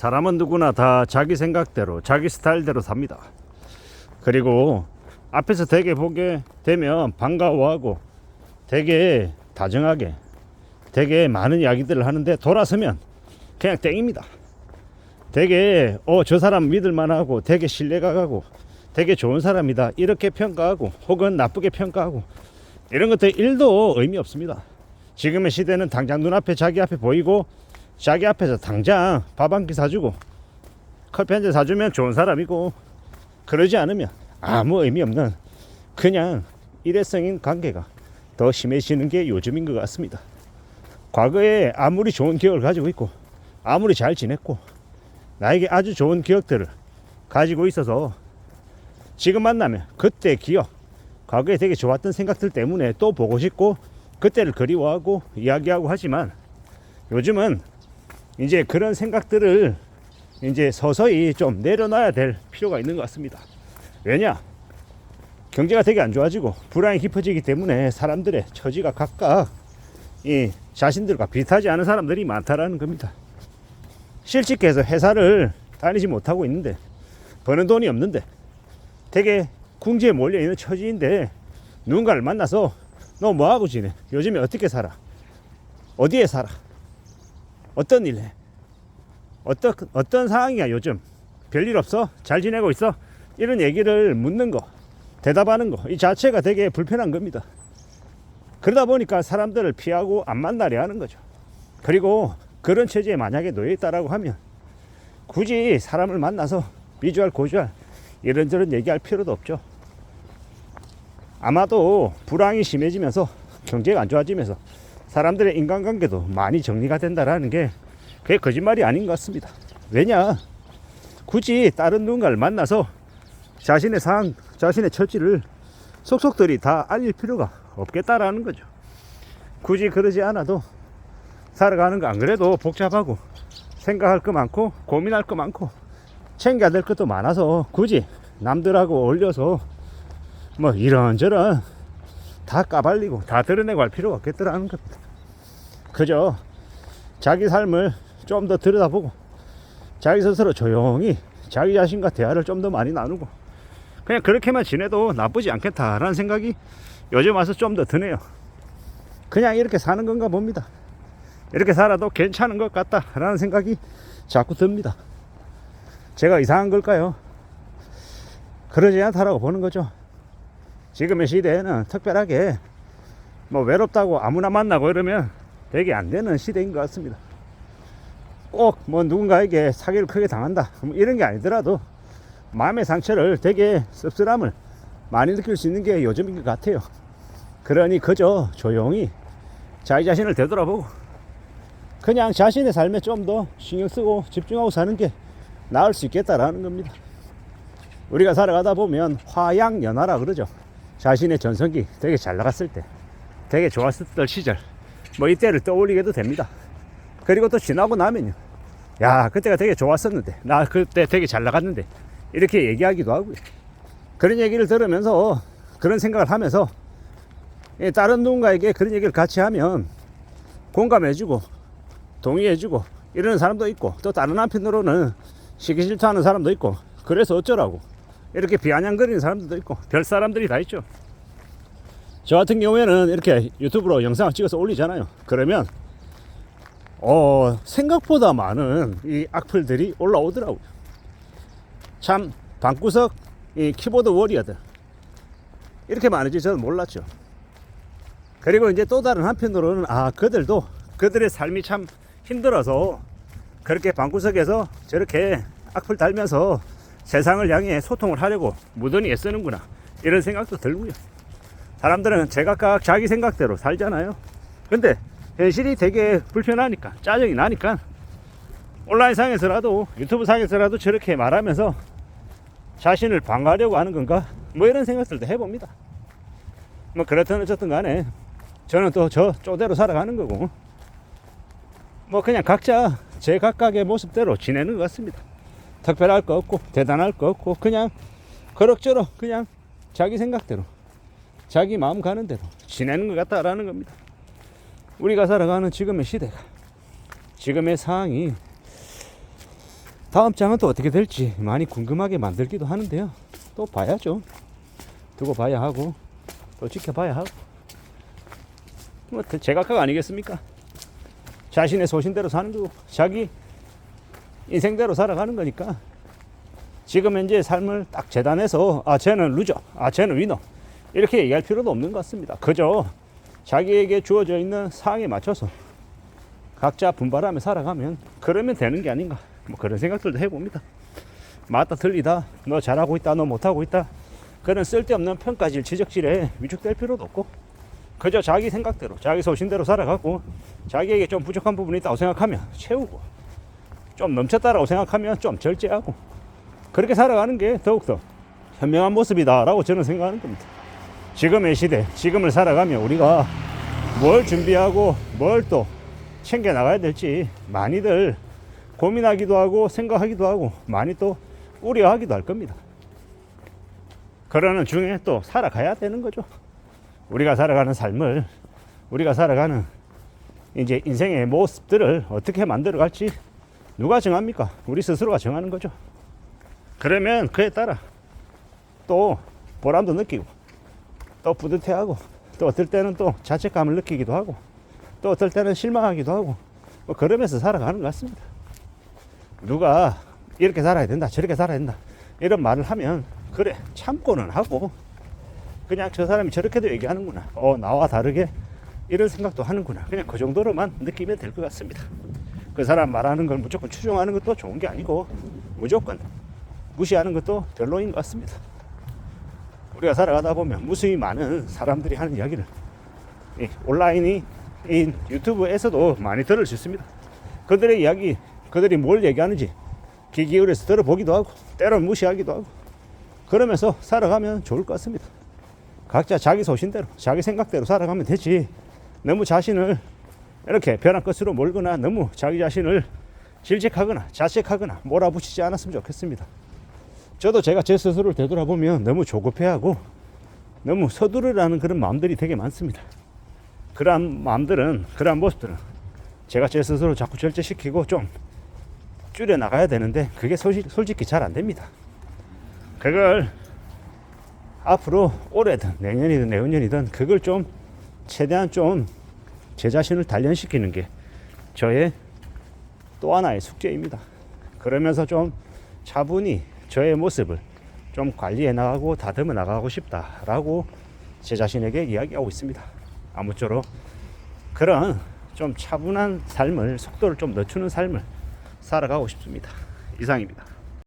사람은 누구나 다 자기 생각대로 자기 스타일대로 삽니다. 그리고 앞에서 되게 보게 되면 반가워하고 되게 다정하게 되게 많은 이야기들을 하는데 돌아서면 그냥 땡입니다. 되게 어 저 사람 믿을 만하고 되게 신뢰가 가고 되게 좋은 사람이다 이렇게 평가하고 혹은 나쁘게 평가하고 이런 것들 일도 의미 없습니다. 지금의 시대는 당장 눈앞에 자기 앞에 보이고 자기 앞에서 당장 밥 한 끼 사주고 커피 한 잔 사주면 좋은 사람이고 그러지 않으면 아무 의미 없는 그냥 일회성인 관계가 더 심해지는 게 요즘인 것 같습니다. 과거에 아무리 좋은 기억을 가지고 있고 아무리 잘 지냈고 나에게 아주 좋은 기억들을 가지고 있어서 지금 만나면 그때 기억 과거에 되게 좋았던 생각들 때문에 또 보고 싶고 그때를 그리워하고 이야기하고 하지만 요즘은 이제 그런 생각들을 이제 서서히 좀 내려놔야 될 필요가 있는 것 같습니다. 왜냐? 경제가 되게 안 좋아지고 불안이 깊어지기 때문에 사람들의 처지가 각각 이 자신들과 비슷하지 않은 사람들이 많다라는 겁니다. 실직해서 회사를 다니지 못하고 있는데 버는 돈이 없는데 되게 궁지에 몰려 있는 처지인데 누군가를 만나서 너 뭐하고 지내? 요즘에 어떻게 살아? 어디에 살아? 어떤 일 해? 어떤, 어떤 상황이야 요즘? 별일 없어? 잘 지내고 있어? 이런 얘기를 묻는 거, 대답하는 거, 이 자체가 되게 불편한 겁니다. 그러다 보니까 사람들을 피하고 안 만나려 하는 거죠. 그리고 그런 처지에 만약에 놓여 있다라고 하면 굳이 사람을 만나서 비주얼 고주얼 이런저런 얘기할 필요도 없죠. 아마도 불황이 심해지면서 경제가 안 좋아지면서 사람들의 인간관계도 많이 정리가 된다라는 게 그게 거짓말이 아닌 것 같습니다. 왜냐? 굳이 다른 누군가를 만나서 자신의 상황, 자신의 처지를 속속들이 다 알릴 필요가 없겠다라는 거죠. 굳이 그러지 않아도 살아가는 거 안 그래도 복잡하고 생각할 거 많고 고민할 거 많고 챙겨야 될 것도 많아서 굳이 남들하고 어울려서 뭐 이런저런 다 까발리고 다 드러내고 할 필요가 없겠더라는 겁니다. 그저 자기 삶을 좀 더 들여다보고 자기 스스로 조용히 자기 자신과 대화를 좀 더 많이 나누고 그냥 그렇게만 지내도 나쁘지 않겠다라는 생각이 요즘 와서 좀 더 드네요. 그냥 이렇게 사는 건가 봅니다. 이렇게 살아도 괜찮은 것 같다라는 생각이 자꾸 듭니다. 제가 이상한 걸까요? 그러지 않다라고 보는 거죠. 지금의 시대에는 특별하게 뭐 외롭다고 아무나 만나고 이러면 되게 안 되는 시대인 것 같습니다. 꼭 뭐 누군가에게 사기를 크게 당한다 뭐 이런 게 아니더라도 마음의 상처를 되게 씁쓸함을 많이 느낄 수 있는 게 요즘인 것 같아요. 그러니 그저 조용히 자기 자신을 되돌아보고 그냥 자신의 삶에 좀 더 신경 쓰고 집중하고 사는 게 나을 수 있겠다라는 겁니다. 우리가 살아가다 보면 화양연화라 그러죠. 자신의 전성기 되게 잘 나갔을 때, 되게 좋았을 시절, 뭐 이때를 떠올리게도 됩니다. 그리고 또 지나고 나면요. 야, 그때가 되게 좋았었는데, 나 그때 되게 잘 나갔는데, 이렇게 얘기하기도 하고요. 그런 얘기를 들으면서, 그런 생각을 하면서, 예, 다른 누군가에게 그런 얘기를 같이 하면 공감해주고, 동의해주고, 이러는 사람도 있고, 또 다른 한편으로는 시기 질투하는 사람도 있고, 그래서 어쩌라고. 이렇게 비아냥거리는 사람들도 있고, 별 사람들이 다 있죠. 저 같은 경우에는 이렇게 유튜브로 영상을 찍어서 올리잖아요. 그러면, 어, 생각보다 많은 이 악플들이 올라오더라고요. 참, 방구석 이 키보드 워리어들. 이렇게 많은지 저는 몰랐죠. 그리고 이제 또 다른 한편으로는, 아, 그들도 그들의 삶이 참 힘들어서 그렇게 방구석에서 저렇게 악플 달면서 세상을 향해 소통을 하려고 무던히 애쓰는구나. 이런 생각도 들고요. 사람들은 제각각 자기 생각대로 살잖아요. 근데 현실이 되게 불편하니까, 짜증이 나니까 온라인 상에서라도 유튜브 상에서라도 저렇게 말하면서 자신을 방어하려고 하는 건가? 뭐 이런 생각들도 해봅니다. 뭐 그렇든 어쨌든 간에 저는 또 저 쪼대로 살아가는 거고 뭐 그냥 각자 제 각각의 모습대로 지내는 것 같습니다. 특별할 거 없고 대단할 거 없고 그냥 그럭저럭 그냥 자기 생각대로 자기 마음 가는 대로 지내는 것 같다라는 겁니다. 우리가 살아가는 지금의 시대가 지금의 상황이 다음 장은 또 어떻게 될지 많이 궁금하게 만들기도 하는데요. 또 봐야죠. 두고 봐야 하고 또 지켜봐야 하고 뭐 제각각 아니겠습니까? 자신의 소신대로 사는 거고 자기 인생대로 살아가는 거니까 지금 현재 삶을 딱 재단해서 아 쟤는 루저, 아 쟤는 위너 이렇게 얘기할 필요도 없는 것 같습니다. 그저 자기에게 주어져 있는 상황에 맞춰서 각자 분발하며 살아가면 그러면 되는 게 아닌가 뭐 그런 생각들도 해봅니다. 맞다 틀리다 너 잘하고 있다 너 못하고 있다 그런 쓸데없는 평가질 지적질에 위축될 필요도 없고 그저 자기 생각대로 자기 소신대로 살아가고 자기에게 좀 부족한 부분이 있다고 생각하면 채우고 좀 넘쳤다라고 생각하면 좀 절제하고 그렇게 살아가는 게 더욱더 현명한 모습이다라고 저는 생각하는 겁니다. 지금의 시대, 지금을 살아가며 우리가 뭘 준비하고 뭘 또 챙겨 나가야 될지 많이들 고민하기도 하고 생각하기도 하고 많이 또 우려하기도 할 겁니다. 그러는 중에 또 살아가야 되는 거죠. 우리가 살아가는 삶을 우리가 살아가는 이제 인생의 모습들을 어떻게 만들어 갈지 누가 정합니까? 우리 스스로가 정하는 거죠. 그러면 그에 따라 또 보람도 느끼고 또 뿌듯해하고 또 어떨 때는 또 자책감을 느끼기도 하고 또 어떨 때는 실망하기도 하고 뭐 그러면서 살아가는 것 같습니다. 누가 이렇게 살아야 된다 저렇게 살아야 된다 이런 말을 하면 그래 참고는 하고 그냥 저 사람이 저렇게도 얘기하는구나 어 나와 다르게 이런 생각도 하는구나 그냥 그 정도로만 느끼면 될 것 같습니다 그 사람 말하는 걸 무조건 추종하는 것도 좋은 게 아니고 무조건 무시하는 것도 별로인 것 같습니다 우리가 살아가다 보면 무수히 많은 사람들이 하는 이야기를 이 온라인이 이 유튜브에서도 많이 들을 수 있습니다 그들의 이야기 그들이 뭘 얘기하는지 귀 기울여서 들어보기도 하고 때로는 무시하기도 하고 그러면서 살아가면 좋을 것 같습니다. 각자 자기 소신대로 자기 생각대로 살아가면 되지 너무 자신을 이렇게 벼랑 끝으로 몰거나 너무 자기 자신을 질책하거나 자책하거나 몰아붙이지 않았으면 좋겠습니다. 저도 제가 제 스스로를 되돌아보면 너무 조급해하고 너무 서두르라는 그런 마음들이 되게 많습니다. 그러한 마음들은 그러한 모습들은 제가 제 스스로 자꾸 절제시키고 좀 줄여 나가야 되는데 그게 솔직, 솔직히 잘 안 됩니다. 그걸 앞으로 올해든 내년이든 내후년이든 그걸 좀 최대한 좀 제 자신을 단련시키는 게 저의 또 하나의 숙제입니다. 그러면서 좀 차분히 저의 모습을 좀 관리해 나가고 다듬어 나가고 싶다라고 제 자신에게 이야기하고 있습니다. 아무쪼록 그런 좀 차분한 삶을 속도를 좀 늦추는 삶을 살아가고 싶습니다. 이상입니다.